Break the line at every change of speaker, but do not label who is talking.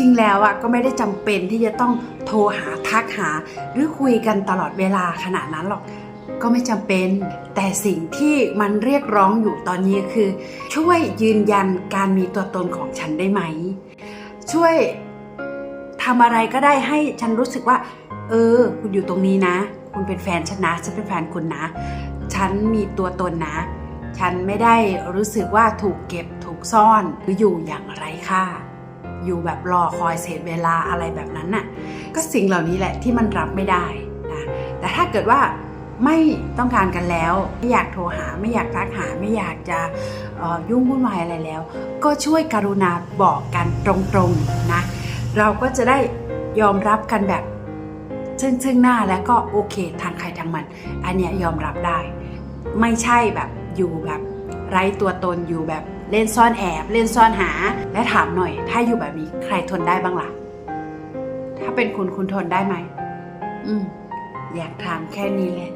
ริง ๆ แล้วอะก็ไม่ได้จำเป็นที่จะต้องโทรหาทักหา หรือคุยกันตลอดเวลาขนาดนั้นหรอกก็ไม่จำเป็น แต่สิ่งที่มันเรียกร้องอยู่ตอนนี้คือ ช่วยยืนยันการมีตัวตนของฉันได้ไหม ช่วยทำอะไรก็ได้ให้ฉันรู้สึกว่า เออ คุณอยู่ตรงนี้นะ คุณเป็นแฟนฉันนะ ฉันเป็นแฟนคุณนะ ฉันมีตัวตนนะ ฉันไม่ได้รู้สึกว่าถูกเก็บถูกซ่อนหรืออยู่อย่างไรค่ะ อยู่แบบรอคอยเสียเวลาอะไรแบบนั้นน่ะก็สิ่งเหล่านี้แหละที่มันรับไม่ได้นะแต่ถ้าเกิดว่าไม่ต้องการกันแล้ว ไม่อยากโทรหา ไม่อยากทักหา ไม่อยากจะออยุ่งวุ่นวายอะไรแล้ว ก็ช่วยกรุณาบอกกันตรงๆนะเราก็จะได้ยอมรับกันแบบซึ่งซึ่งหน้าแล้วก็โอเคทางใครทางมัน อันเนี้ยยอมรับได้ ไม่ใช่แบบอยู่แบบไร้ตัวตนอยู่แบบ เล่นซ่อนแอบ เล่นซ่อนหา และถามหน่อย ถ้าอยู่แบบนี้ใครทนได้บ้างล่ะ ถ้าเป็นคุณคุณทนได้ไหม อืม อยากถามแค่นี้แหละ